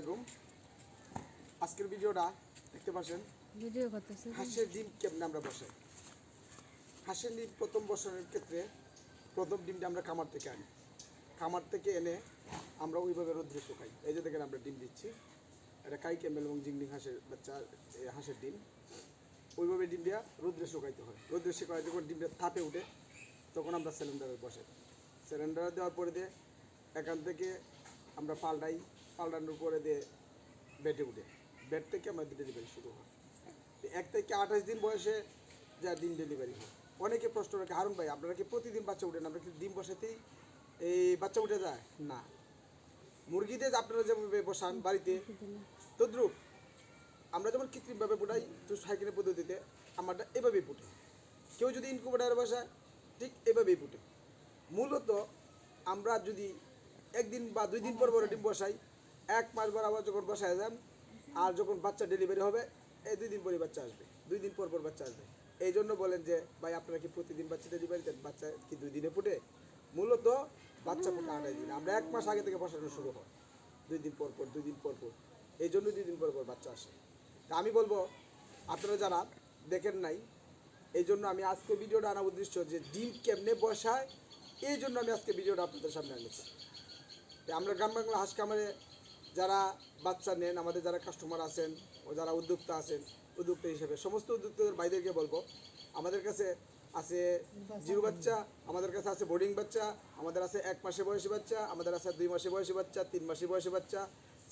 আলাইকুম। আজকের ভিডিওটা দেখতে পাচ্ছেন ভিডিও করতেছে। হাঁসের ডিম কেমনে আমরা হাঁসের ডিম প্রথম বসানোর ক্ষেত্রে প্রথম ডিমটা আমরা খামার থেকে আনি। খামার থেকে এনে আমরা ওইভাবে রোদ্রে শুকাই। এই যে দেখেন আমরা ডিম দিচ্ছি। এটা কাই ক্যাম্বেল এবং জিংডিং হাঁসের বাচ্চা হাঁসের ডিম। ওইভাবে ডিম দেওয়া রোদ্রে শুকাইতে হয়। রোদ্রে শুকাই যখন ডিমটা থাপে উঠে তখন আমরা সিলিন্ডারে বসে সিলিন্ডারে দেওয়ার পরে দিয়ে এখান থেকে আমরা পাল্টাই, পাল্টানোর পরে দিয়ে বেডে উঠে। বেড থেকে আমাদের ডেলিভারি শুরু হয়। এক থেকে আঠাশ দিন বয়সে যা ডিম ডেলিভারি হয়। অনেকে প্রশ্ন রাখে, হারুন ভাই, আপনারা কি প্রতিদিন বাচ্চা উঠেন? আমরা কি ডিম বসাতেই এই বাচ্চা উঠে যায়? না। মুরগিদের আপনারা যেভাবে বসান বাড়িতে, তদ্রুপ আমরা যেমন কৃত্রিমভাবে ফুটাই তো সাইকেলের পদ্ধতিতে আমারটা এভাবেই ফুটে কেউ যদি ইনকুবেটারে বসায়, ঠিক এভাবেই ফুটে মূলত আমরা যদি একদিন বা দুই দিন পর পর ডিম বসাই। এক মাস পর আবার যখন বসায় যান আর যখন বাচ্চা ডেলিভারি হবে, এই দুই দিন পরে বাচ্চা আসবে। দুই দিন পর পর বাচ্চা আসবে। এই জন্য বলেন যে, ভাই, আপনারা কি প্রতিদিন বাচ্চা ডেলিভারি দেন? বাচ্চা কি দুই দিনে ফুটে? মূলত বাচ্চা ফুটে আড়াই দিন। আমরা এক মাস আগে থেকে বসানো শুরু হয়। দুই দিন পর পর, দুই দিন পর পর। এই জন্য দুই দিন পর পর বাচ্চা আসে। তা আমি বলব, আপনারা যারা দেখেন নাই, এই জন্য আমি আজকে ভিডিওটা আনা উদ্দেশ্য যে, ডিম কেমনে বসায়, এই জন্য আমি আজকে ভিডিওটা আপনাদের সামনে এনেছি। তো আমরা গ্রাম বাংলা হাঁস খামারে যারা বাচ্চা নেন, আমাদের যারা কাস্টমার আছেন ও যারা উদ্যোক্তা আছেন, উদ্যোক্তা হিসেবে সমস্ত উদ্যোক্তাদের ভাইদেরকে বলব, আমাদের কাছে আছে জিরো বাচ্চা, আমাদের কাছে আছে বোর্ডিং বাচ্চা, আমাদের আছে এক মাসে বয়সী বাচ্চা, আমাদের আছে দুই মাসে বয়সী বাচ্চা, তিন মাসে বয়সী বাচ্চা,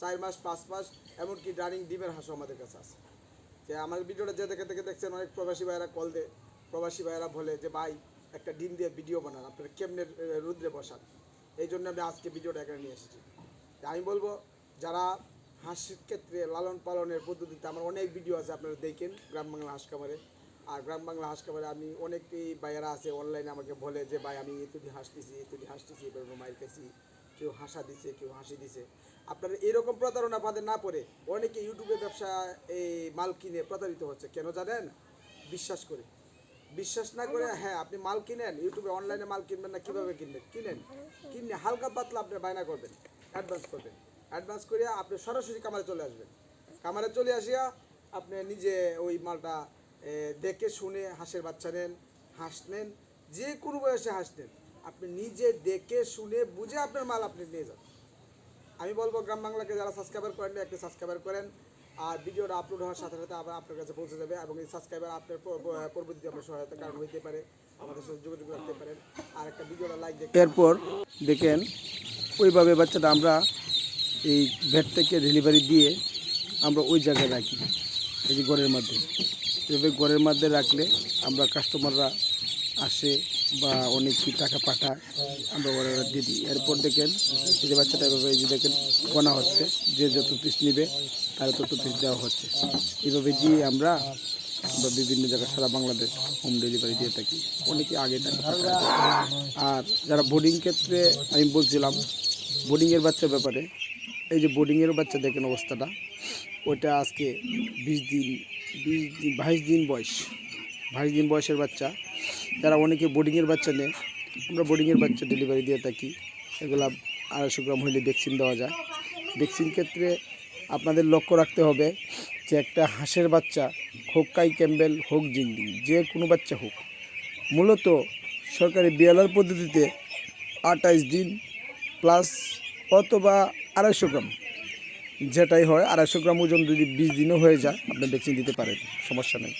চার মাস, পাঁচ মাস, এমনকি রানিং ডিমের হাঁসও আমাদের কাছে আছে। যে আমার ভিডিওটা যে দেখে দেখে দেখছেন, অনেক প্রবাসী ভাইয়েরা কল দেয়, প্রবাসী ভাইয়েরা বলে যে, ভাই, একটা ডিম দিয়ে ভিডিও বানান, আপনারা কেমনে রুদ্রে বসান? এই জন্য আমি আজকে ভিডিওটা এখানে নিয়ে এসেছি। আমি বলব, যারা হাঁসের ক্ষেত্রে লালন পালনের পদ্ধতিতে আমার অনেক ভিডিও আছে, আপনারা দেখেন গ্রাম বাংলা হাঁস খামারে। আর গ্রাম বাংলা হাঁস খামারে আমি অনেকেই ভাইয়েরা আছে অনলাইনে আমাকে বলে যে, ভাই, আমি এতুটি হাসতেছি এতুটি হাসতেছি এবার মাইল কেউ হাসা দিছে, কেউ হাসি দিছে। আপনারা এরকম প্রতারণা পাতে না পড়ে অনেকে ইউটিউবে ব্যবসা, এই মাল কিনে প্রতারিত হচ্ছে। কেন জানেন? বিশ্বাস করে। বিশ্বাস না করে হ্যাঁ আপনি মাল কিনেন, ইউটিউবে অনলাইনে মাল কিনবেন না, কীভাবে কিনবেন? কিনেন। কিনে হালকা পাতলা আপনি বায়না করবেন অ্যাডভান্স করবেন। অ্যাডভান্স করিয়া আপনি সরাসরি কামারে চলে আসবেন। কামারে চলে আসিয়া আপনি নিজে ওই মালটা দেখে শুনে হাঁসের বাচ্চা নেন, হাঁস নেন, যে কোনো বয়সে হাঁস নেন। আপনি নিজে দেখে শুনে বুঝে আপনার মাল আপনি নিয়ে যান। আমি বলব গ্রাম বাংলাকে যারা সাবস্ক্রাইবার করেন একটু সাবস্ক্রাইবার করেন। আর ভিডিওটা আপলোড হওয়ার সাথে সাথে আবার আপনার কাছে পৌঁছে যাবে এবং এই সাবস্ক্রাইবার আপনার প- প- পরবর্তীতে আপনার সহায়তার কারণ হইতে পারে, আমাদের সাথে যোগাযোগ রাখতে পারেন। আর একটা ভিডিওটা লাইক এরপর দেখেন, ওইভাবে বাচ্চাটা আমরা এই ভেট থেকে ডেলিভারি দিয়ে আমরা ওই জায়গায় রাখি, এই যে ঘরের মধ্যে। এভাবে ঘরের মধ্যে রাখলে আমরা কাস্টমাররা আসে বা অনেক টাকা পাঠায়, আমরা ওরা দিয়ে দিই। এরপর দেখেন, যে বাচ্চাটা এভাবে যে দেখেন গোনা হচ্ছে, যে যত পিস নেবে, তার তত পিস দেওয়া হচ্ছে। এইভাবে দিয়ে আমরা আমরা বিভিন্ন জায়গায় সারা বাংলাদেশ হোম ডেলিভারি দিয়ে থাকি। অনেকে আগে আর যারা বোর্ডিং ক্ষেত্রে, আমি বলছিলাম বোর্ডিংয়ের বাচ্চার ব্যাপারে, এই যে বোর্ডিংয়ের বাচ্চা দেখেন অবস্থাটা, ওইটা আজকে বিশ দিন বিশ দিন, বাইশ দিন বয়স, বাইশ দিন বয়সের বাচ্চা যারা অনেকে বোর্ডিংয়ের বাচ্চা নেয়, আমরা বোর্ডিংয়ের বাচ্চা ডেলিভারি দিয়ে থাকি। এগুলা আড়াইশো গ্রাম হলে ভ্যাকসিন দেওয়া যায়। ভ্যাকসিন ক্ষেত্রে আপনাদের লক্ষ্য রাখতে হবে যে একটা হাঁসের বাচ্চা হোক কাই ক্যাম্বেল, হোক জিংডিং যে কোনো বাচ্চা হোক, মূলত সরকারি বিয়ালার পদ্ধতিতে আঠাইশ দিন প্লাস অথবা আড়াইশো গ্রাম, যেটাই হয় আড়াইশো গ্রাম ওজন যদি বিশ দিনও হয়ে যায়, আপনি ভ্যাকসিন দিতে পারেন, সমস্যা নেই।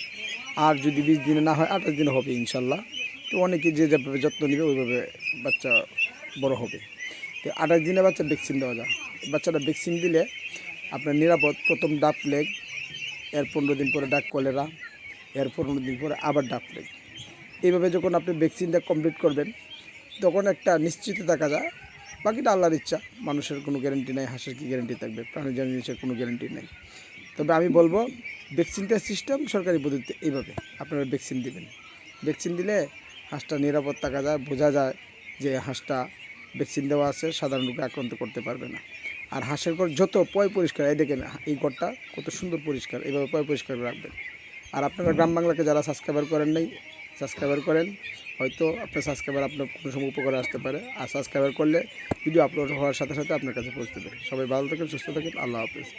আর যদি বিশ দিনে না হয়, আঠাশ দিনে হবে ইনশাল্লাহ। তো অনেকে যে যেভাবে যত্ন নেবে, ওইভাবে বাচ্চা বড় হবে। তো আঠাশ দিনে বাচ্চা ভ্যাকসিন দেওয়া যায়। বাচ্চাটা ভ্যাকসিন দিলে আপনার নিরাপদ। প্রথম ডাক লেগ এর পনেরো দিন পরে ডাক কলেরা, এর পনেরো দিন পরে আবার ডাক লেগ এইভাবে যখন আপনি ভ্যাকসিনটা কমপ্লিট করবেন, তখন একটা নিশ্চিত দেখা যায়। বাকিটা আল্লাহর ইচ্ছা। মানুষের কোনো গ্যারেন্টি নাই, হাঁসের কি গ্যারেন্টি থাকবে? প্রাণী জিনিসের কোনো গ্যারেন্টি নেই। তবে আমি বলব ভ্যাকসিনটা সিস্টেম সরকারি পদ্ধতিতে এইভাবে আপনারা ভ্যাকসিন দিবেন। ভ্যাকসিন দিলে হাঁসটা নিরাপদ থাকা যায়, বোঝা যায় যে হাঁসটা ভ্যাকসিন দেওয়া আছে, সাধারণ রোগে আক্রান্ত করতে পারবে না। আর হাঁসের ঘর যত পয় পরিষ্কার, এই দেখেন এই ঘরটা কত সুন্দর পরিষ্কার এইভাবে পয় পরিষ্কার করে রাখবেন। আর আপনারা গ্রাম বাংলাকে যারা সাবস্ক্রাইবার করেন নাই, সাবস্ক্রাইবার করেন, হয়তো আপনার সাবস্ক্রাইবার আপনার কোনো সময় উপকারে আসতে পারে। আর সাবস্ক্রাইবার করলে ভিডিও আপলোড হওয়ার সাথে সাথে আপনার কাছে পৌঁছতে পারে। সবাই ভালো থাকেন, সুস্থ থাকেন, আল্লাহ হাফিজ।